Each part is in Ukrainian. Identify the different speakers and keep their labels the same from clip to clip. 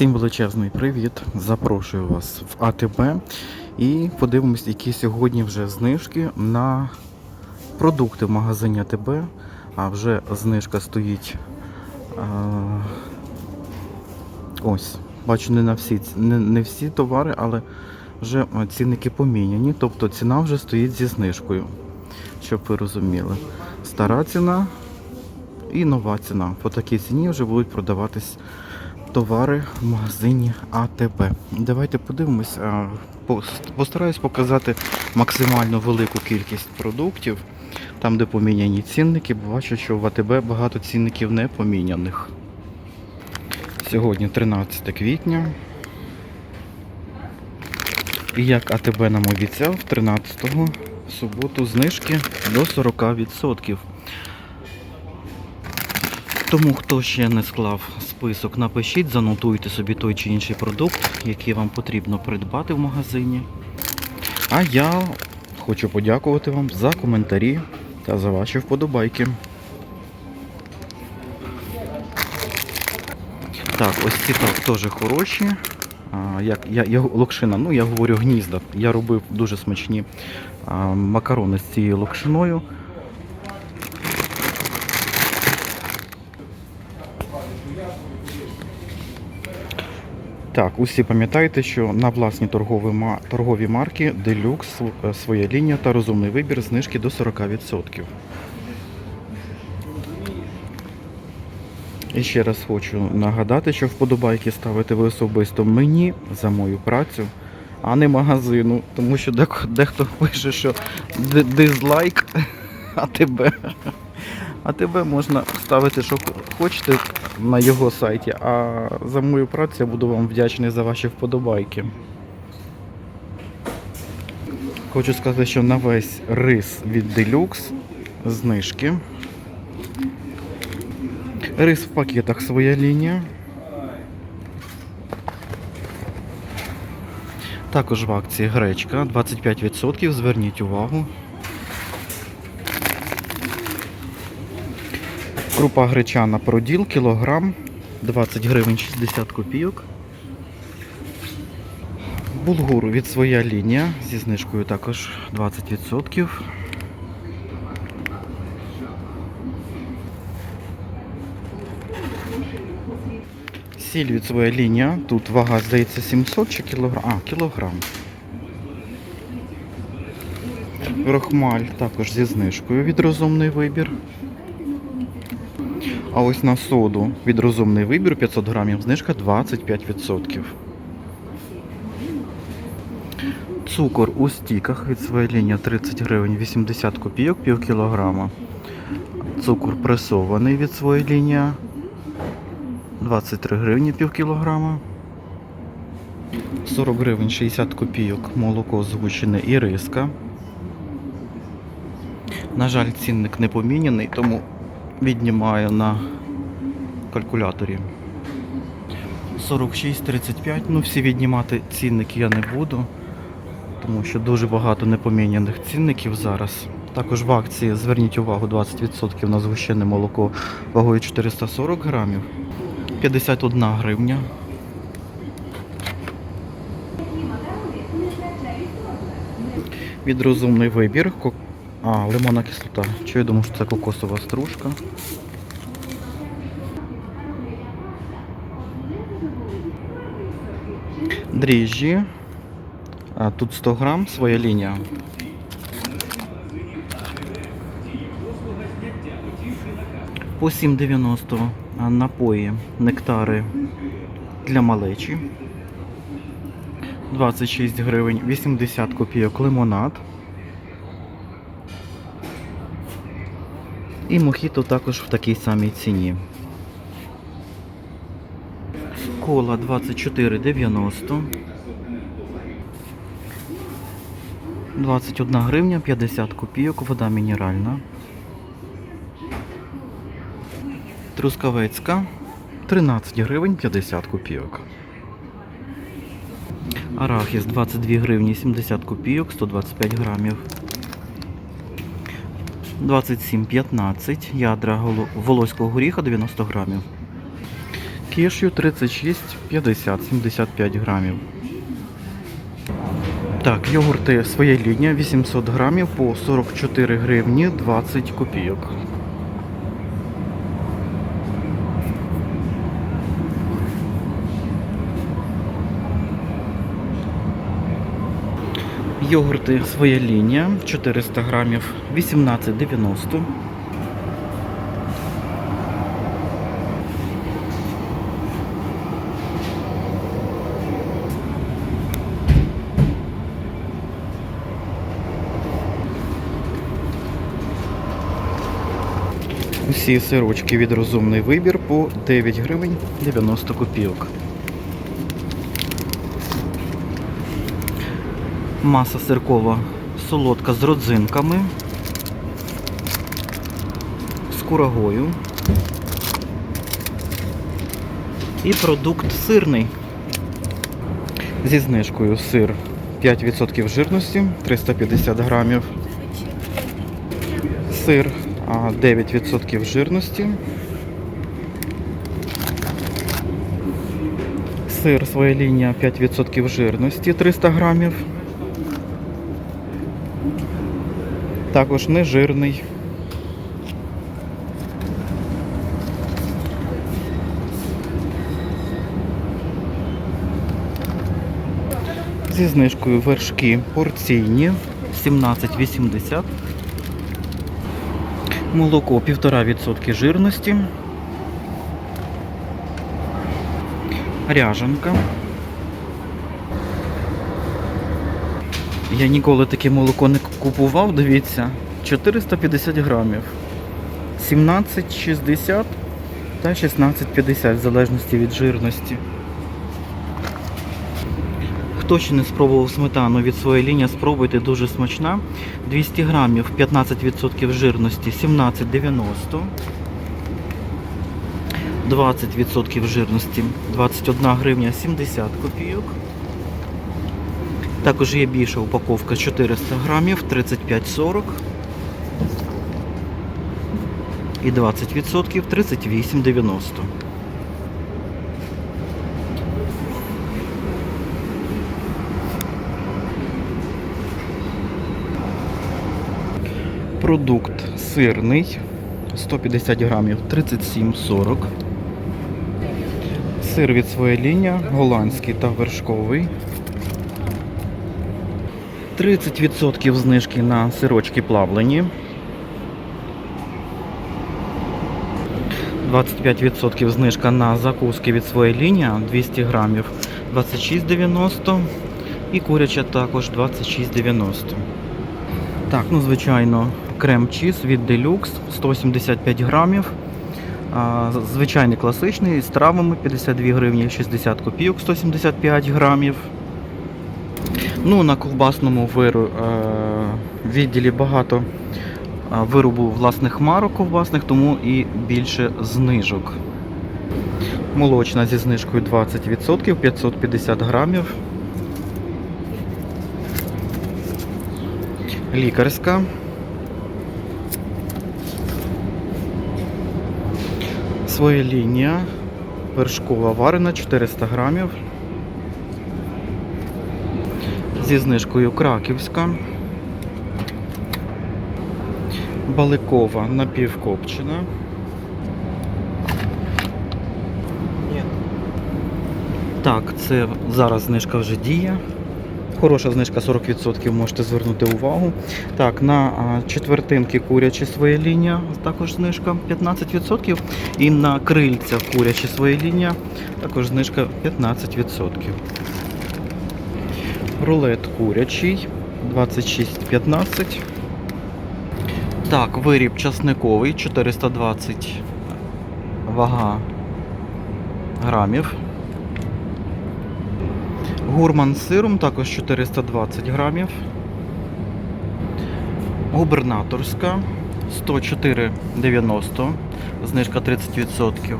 Speaker 1: Всім величезний привіт! Запрошую вас в АТБ і подивимось, які сьогодні вже знижки на продукти в магазині АТБ. А вже знижка стоїть. Ось, бачу, не на всі не, не всі товари, але вже цінники поміняні. Тобто ціна вже стоїть зі знижкою, щоб ви розуміли. Стара ціна і нова ціна. По такій ціні вже будуть продаватись товари в магазині АТБ. Давайте подивимось. Постараюсь показати максимально велику кількість продуктів, там, де поміняні цінники, бачу, що в АТБ багато цінників не поміняних. Сьогодні 13 квітня. І як АТБ нам обіцяв, 13-го в суботу знижки до 40%. Тому хто ще не склав список, напишіть, занотуйте собі той чи інший продукт, який вам потрібно придбати в магазині. А я хочу подякувати вам за коментарі та за ваші вподобайки. Так, ось ці так теж хороші. Як, я, я, локшина, ну я говорю гнізда. Я робив дуже смачні макарони з цією локшиною. Так, усі пам'ятаєте, що на власні торгові, марки Deluxe, е, своя лінія та розумний вибір знижки до 40%. І ще раз хочу нагадати, що вподобайки ставити ви особисто мені за мою працю, а не магазину. Тому що дехто пише, що дизлайк, а тебе. А тебе можна ставити, що хочете на його сайті, а за мою працю я буду вам вдячний за ваші вподобайки. Хочу сказати, що на весь рис від Deluxe знижки. Рис в пакетах своя лінія. Також в акції гречка 25%. Зверніть увагу. Крупа гречана проділ, кілограм, 20 гривень 60 копійок. Булгур від своя лінія зі знижкою також 20%. Сіль від своя лінія. Тут вага, здається, 700 чи кілограм. А, кілограм. Рохмаль також зі знижкою від розумний вибір. А ось на соду від розумний вибір 500 грамів знижка 25%. Цукор у стіках від своєї лінії 30 гривень 80 копійок пів кілограма. Цукор пресований від своєї лінії 23 гривні пів кілограма. 40 гривень 60 копійок молоко згущене і риска. На жаль, цінник не поміняний, тому віднімаю на калькуляторі. 46,35. Ну, всі віднімати цінники я не буду, тому що дуже багато непоміняних цінників зараз. Також в акції зверніть увагу 20% на згущене молоко вагою 440 грамів. 51 гривня. Від розумний вибір. А, лимонна кислота. Чи я думав, що це кокосова стружка. Дріжджі. А, тут 100 грам, своя лінія. По 7,90 напої, нектари для малечі. 26 гривень, 80 копійок лимонад. І мохіто також в такій самій ціні. Кола 24,90. 21 гривня 50 копійок, вода мінеральна. Трускавецька 13 гривень 50 копійок. Арахіс 22 гривні 70 копійок, 125 грамів. 27,15. Ядра волоського горіха 90 грамів. кешю 36,50, 75 грамів. Так, йогурти своя лінія 800 грамів по 44 гривні 20 копійок. Йогурти своя лінія 400 грамів 18,90. Усі сирочки від розумний вибір по 9 гривень 90 копійок. Маса сиркова солодка з родзинками, з курагою. І продукт сирний. Зі знижкою сир 5% жирності, 350 грамів. Сир 9% жирності. Сир своя лінія 5% жирності, 300 грамів. Також нежирний. Зі знижкою вершки порційні 17,80. Молоко 1,5% жирності. Ряжанка. Я ніколи таке молоко не купував, дивіться. 450 грамів. 17,60 та 16,50 в залежності від жирності. Хто ще не спробував сметану від своєї лінії, спробуйте дуже смачна. 200 грамів, 15% жирності, 17,90. 20% жирності, 21 гривня 70 копійок. Також є більша упаковка 400 грамів, 35,40. І 20% 38,90. Продукт сирний 150 грамів 37,40. Сир від своєї лінія, голландський та вершковий. 30% знижки на сирочки плавлені. 25% знижка на закуски від своєї лінії 200 грамів 26,90 і куряча також 26,90. Так, ну звичайно, крем чіз від Deluxe 175 грамів. Звичайний класичний з травами 52 гривні 60 копійок 175 грамів. Ну, на ковбасному виру, е, відділі багато е, виробу власних марок ковбасних, тому і більше знижок. Молочна зі знижкою 20%, 550 грамів. Лікарська. Своя лінія. Вершкова варена 400 грамів. Зі знижкою краківська. Баликова напівкопчена. Так, це зараз знижка вже діє. Хороша знижка 40%, можете звернути увагу. Так, на четвертинки курячі своя лінія, також знижка 15%. І на крильця курячі своя лінія, також знижка 15%. Рулет курячий 26,15. Так, виріб часниковий 420 вага грамів. Гурман з сиром також 420 грамів. Губернаторська 104,90, знижка 30%.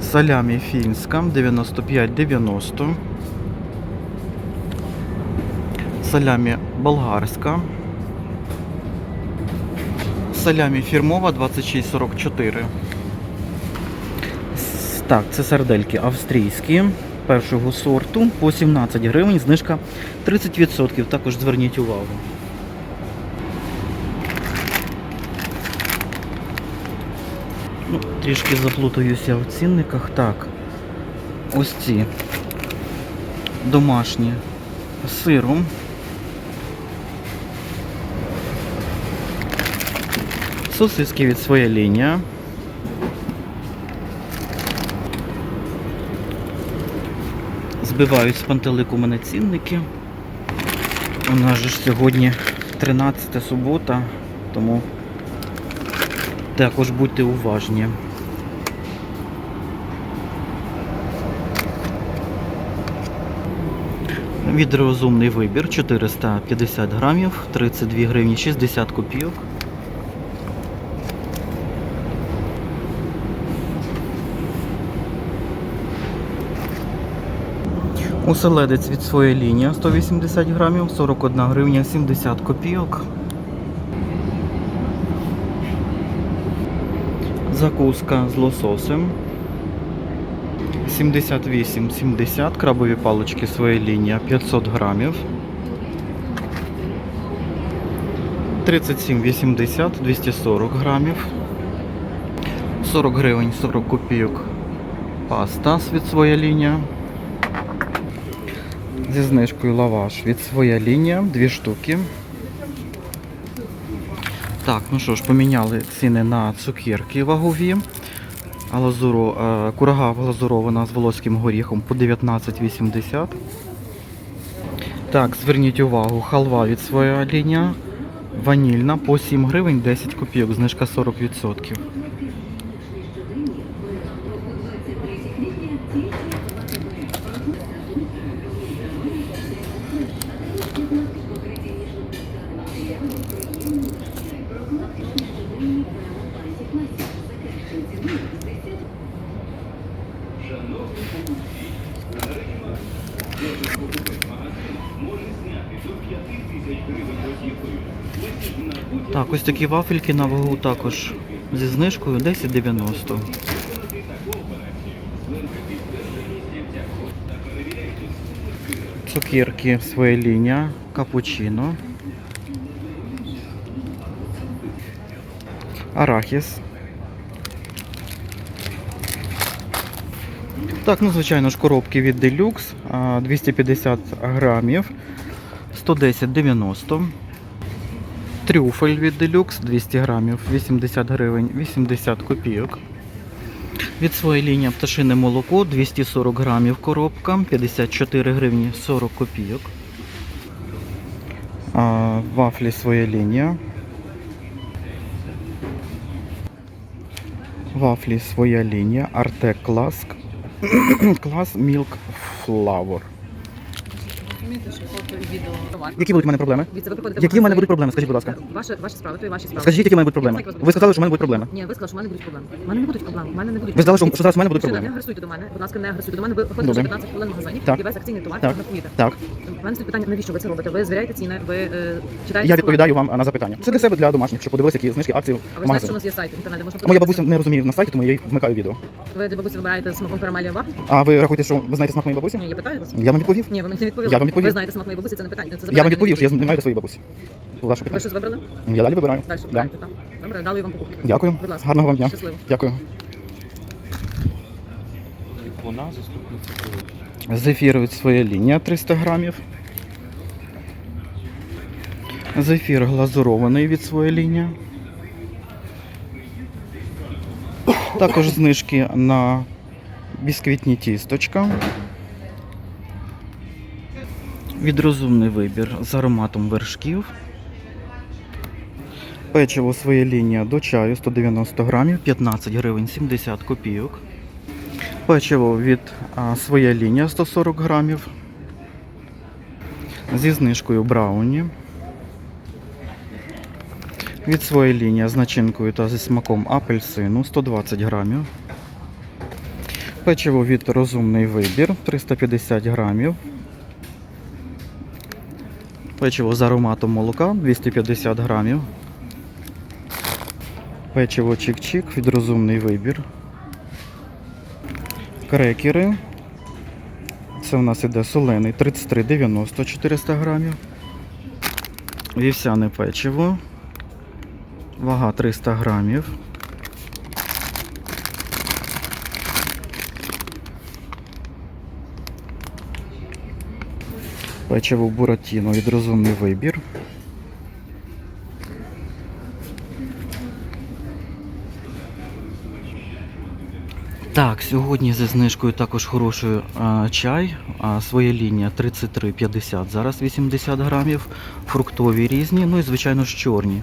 Speaker 1: Салямі фінська 95,90. Салямі болгарська. Салямі фірмова 26,44. Так, це сардельки австрійські першого сорту по 17 гривень, знижка 30%. Також зверніть увагу. Ну, трішки заплутаюся в цінниках. Так. Ось ці домашні сиром. Сосиски від своя лінія. Збивають з пантелику мене цінники. У нас же ж сьогодні 13 субота, тому також будьте уважні. Відрозумний вибір 450 грамів, 32 гривні 60 копійок. Оселедець від своєї лінії 180 грамів, 41 гривня 70 копійок. Закуска з лососем. 78,70, крабові палички своєї лінії 500 грамів. 37,80, 240 грамів. 40 гривень 40 копійок паста від своя лінія. Зі знижкою лаваш від своя лінія, дві штуки. Так, ну що ж, поміняли ціни на цукерки вагові. Глазуро, е, курага глазурована з волоським горіхом по 19,80. Так, зверніть увагу, халва від своя лінія. Ванільна по 7 гривень 10 копійок, знижка 40%. Так, ось такі вафельки на вагу також зі знижкою 10,90. Цукерки своя лінія, капучино. Арахіс. Так, ну звичайно ж коробки від Deluxe, 250 грамів, 110,90. Трюфель від Deluxe 200 грамів, 80 гривень, 80 копійок. Від своєї лінії пташине молоко 240 грамів коробка, 54 гривні 40 копійок. А, вафлі своя лінія. Вафлі своя лінія, Артек клас. клас Milk Flour.
Speaker 2: Розумієте, що фото і відео.
Speaker 1: Які будуть в мене проблеми?
Speaker 2: Дивіться, ви приходите
Speaker 1: Які в мене будуть проблеми? Скажіть, будь ласка.
Speaker 2: Ваші, ваші справи, то і ваші справи.
Speaker 1: Скажіть, які в мене будуть проблеми? Ви сказали, що в мене будуть проблеми.
Speaker 2: Ні, ви сказали, що в мене будуть проблеми. У мене не будуть проблеми. У мене не будуть
Speaker 1: Ви сказали, що, що зараз в мене будуть
Speaker 2: Мужчина,
Speaker 1: проблеми.
Speaker 2: не агресуйте до мене. Будь ласка, не агресуйте до мене. Ви виходите
Speaker 1: Добре.
Speaker 2: 15 хвилин в магазині,
Speaker 1: Так.
Speaker 2: і весь акційний товар
Speaker 1: Так.
Speaker 2: фотографуєте.
Speaker 1: Так,
Speaker 2: У мене стоїть питання, навіщо ви це робите? Ви звіряєте ціни, ви е, читаєте...
Speaker 1: я відповідаю вам на запитання. Це для себе, для домашніх, щоб подивилися, які знижки акції
Speaker 2: А ви
Speaker 1: в
Speaker 2: знаєте, що
Speaker 1: магазині.
Speaker 2: у нас є сайт інтернет, де можна
Speaker 1: Моя бабуся не розуміє на сайті, тому я їй вмикаю відео.
Speaker 2: Ви для бабусі вибираєте смаком карамелі вафлі?
Speaker 1: А ви рахуєте, що ви знаєте смак моєї бабусі?
Speaker 2: Ні, я питаю вас.
Speaker 1: Я вам відповів.
Speaker 2: Ні, ви мені не відповіли.
Speaker 1: Я вам відповів.
Speaker 2: Ви знаєте смак моєї бабусі, це не питання. Це
Speaker 1: Я вам відповів, що я
Speaker 2: не
Speaker 1: не своєї бабусі. Ваше
Speaker 2: Ви щось вибрали?
Speaker 1: Я далі вибираю.
Speaker 2: Далі
Speaker 1: Да.
Speaker 2: вибираєте, так. Добре, дали вам покупки.
Speaker 1: Дякую.
Speaker 2: Будь ласка.
Speaker 1: Гарного вам дня.
Speaker 2: Щасливо.
Speaker 1: Дякую.
Speaker 3: Вона заступниця.
Speaker 1: Зефір від своя лінія 300 грамів. Зефір глазурований від своя лінія. Також знижки на бісквітні тісточка. Відрозумний вибір з ароматом вершків. Печиво своя лінія до чаю 190 грамів, 15 гривень 70 копійок. Печиво від а, своя лінія 140 грамів. Зі знижкою брауні. Від своєї лінії з начинкою та зі смаком апельсину 120 грамів. Печиво від розумний вибір 350 грамів. Печиво з ароматом молока 250 грамів. Печиво чик-чик від розумний вибір Крекери. Це у нас іде солений 33,90 400 грамів. Вівсяне печиво. Вага 300 грамів. Печиво Буратіно від розумний вибір. Так, сьогодні зі знижкою також хороший а, чай. Своя лінія 33,50, зараз 80 грамів. Фруктові різні, ну і звичайно ж чорні.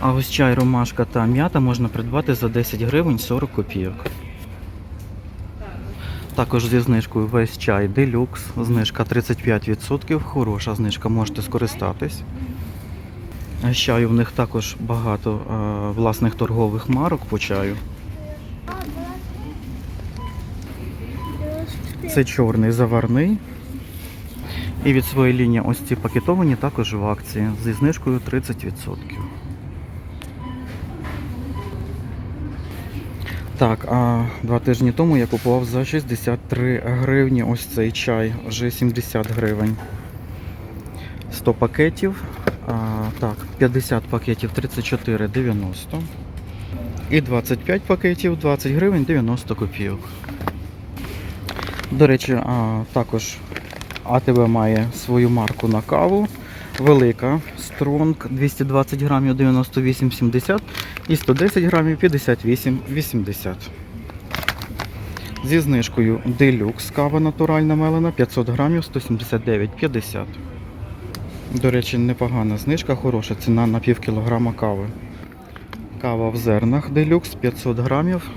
Speaker 1: А ось чай, ромашка та м'ята можна придбати за 10 гривень 40 копійок. Також зі знижкою весь чай делюкс, знижка 35%, хороша знижка, можете скористатись. З чаю в них також багато а, власних торгових марок по чаю. Це чорний заварний. І від своєї лінії ось ці пакетовані також в акції зі знижкою 30%. Так, а два тижні тому я купував за 63 гривні ось цей чай, вже 70 гривень. 100 пакетів. А, так, 50 пакетів 34,90. І 25 пакетів 20 гривень 90 копійок. До речі, а, також АТБ має свою марку на каву. Велика Стронг 220 грамів 98,70 і 110 грамів 58,80. Зі знижкою Deluxe кава натуральна мелена 500 грамів 179,50. До речі, непогана знижка, хороша ціна на пів кілограма кави. Кава в зернах Deluxe 500 грамів.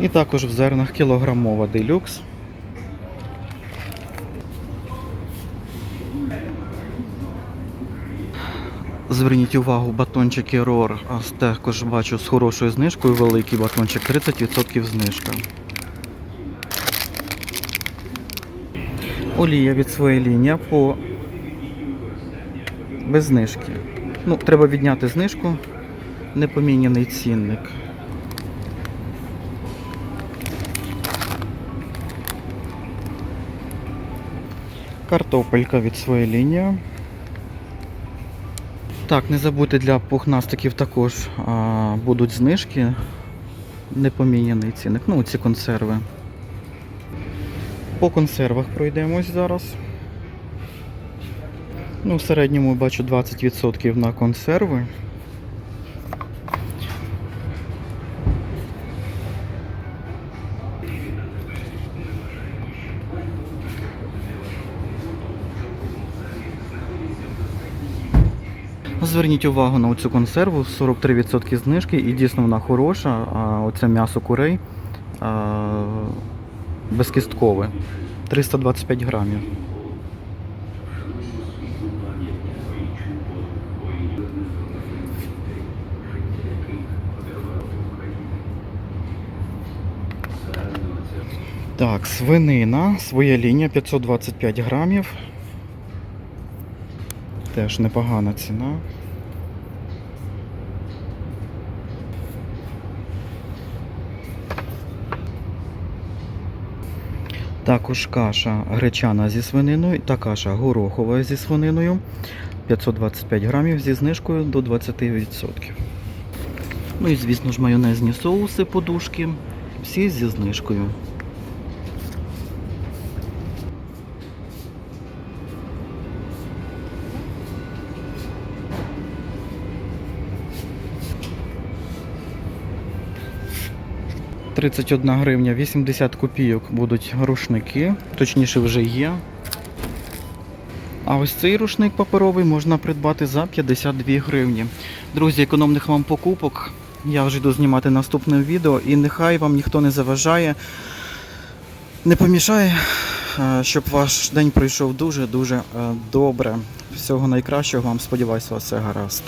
Speaker 1: І також в зернах кілограмова Deluxe. Зверніть увагу, батончики з- також бачу з хорошою знижкою, великий батончик, 30% знижка. Олія від своєї лінії по без знижки. Ну, треба відняти знижку, непоміняний цінник. Картопелька від своєї лінії. Так, не забудьте для пухнастиків також а, будуть знижки. Непоміняний цінник. Ну, ці консерви. По консервах пройдемось зараз. Ну, в середньому бачу 20% на консерви. Зверніть увагу на цю консерву, 43% знижки і дійсно вона хороша. А оце м'ясо курей безкісткове. 325 грамів. Так, свинина, своя лінія 525 грамів. Теж непогана ціна. Також каша гречана зі свининою та каша горохова зі свининою. 525 грамів зі знижкою до 20%. Ну і звісно ж майонезні соуси, подушки. Всі зі знижкою. Тридцять одна гривня 80 копійок будуть рушники, точніше вже є. А ось цей рушник паперовий можна придбати за 52 гривні. Друзі, економних вам покупок. Я вже йду знімати наступне відео і нехай вам ніхто не заважає, не помішає, е, щоб ваш день пройшов дуже-дуже е, добре. Всього найкращого вам, сподіваюся, все гаразд.